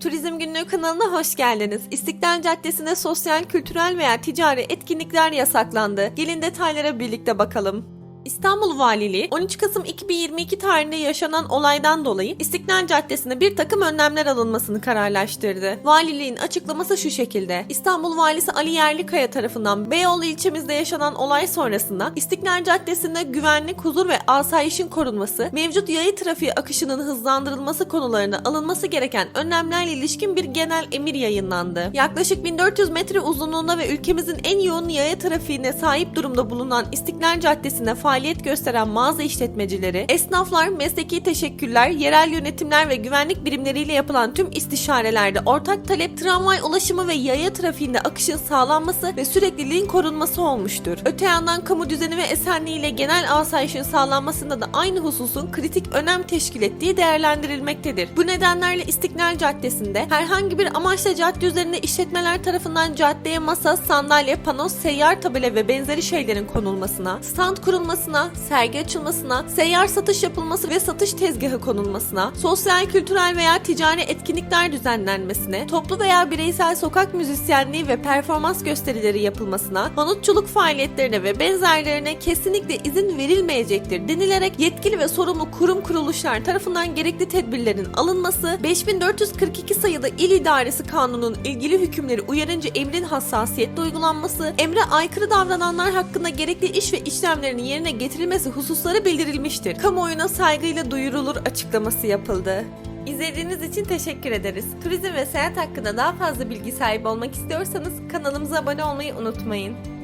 Turizm Günlüğü kanalına hoş geldiniz. İstiklal Caddesi'nde sosyal, kültürel veya ticari etkinlikler yasaklandı. Gelin detaylara birlikte bakalım. İstanbul Valiliği 13 Kasım 2022 tarihinde yaşanan olaydan dolayı İstiklal Caddesi'nde bir takım önlemler alınmasını kararlaştırdı. Valiliğin açıklaması şu şekilde. İstanbul Valisi Ali Yerlikaya tarafından Beyoğlu ilçemizde yaşanan olay sonrasında İstiklal Caddesi'nde güvenlik, huzur ve asayişin korunması, mevcut yaya trafiği akışının hızlandırılması konularına alınması gereken önlemlerle ilişkin bir genel emir yayınlandı. Yaklaşık 1400 metre uzunluğunda ve ülkemizin en yoğun yaya trafiğine sahip durumda bulunan İstiklal Caddesi'nde faaliyet gösteren mağaza işletmecileri, esnaflar, mesleki teşekkürler, yerel yönetimler ve güvenlik birimleriyle yapılan tüm istişarelerde ortak talep tramvay ulaşımı ve yaya trafiğinde akışın sağlanması ve sürekliliğin korunması olmuştur. Öte yandan kamu düzeni ve esenliği ile genel asayişin sağlanmasında da aynı hususun kritik önem teşkil ettiği değerlendirilmektedir. Bu nedenlerle İstiklal Caddesi'nde herhangi bir amaçla cadde üzerinde işletmeler tarafından caddeye masa, sandalye, panos, seyyar tabela ve benzeri şeylerin konulmasına, stand kurulmasına, sergi açılmasına, seyyar satış yapılması ve satış tezgahı konulmasına, sosyal, kültürel veya ticari etkinlikler düzenlenmesine, toplu veya bireysel sokak müzisyenliği ve performans gösterileri yapılmasına, manutçuluk faaliyetlerine ve benzerlerine kesinlikle izin verilmeyecektir denilerek yetkili ve sorumlu kurum kuruluşlar tarafından gerekli tedbirlerin alınması, 5442 sayıda İl İdaresi Kanunu'nun ilgili hükümleri uyarınca emrin hassasiyetle uygulanması, emre aykırı davrananlar hakkında gerekli iş ve işlemlerin yerine getirilmesi hususları bildirilmiştir. Kamuoyuna saygıyla duyurulur açıklaması yapıldı. İzlediğiniz için teşekkür ederiz. Turizm ve seyahat hakkında daha fazla bilgi sahibi olmak istiyorsanız kanalımıza abone olmayı unutmayın.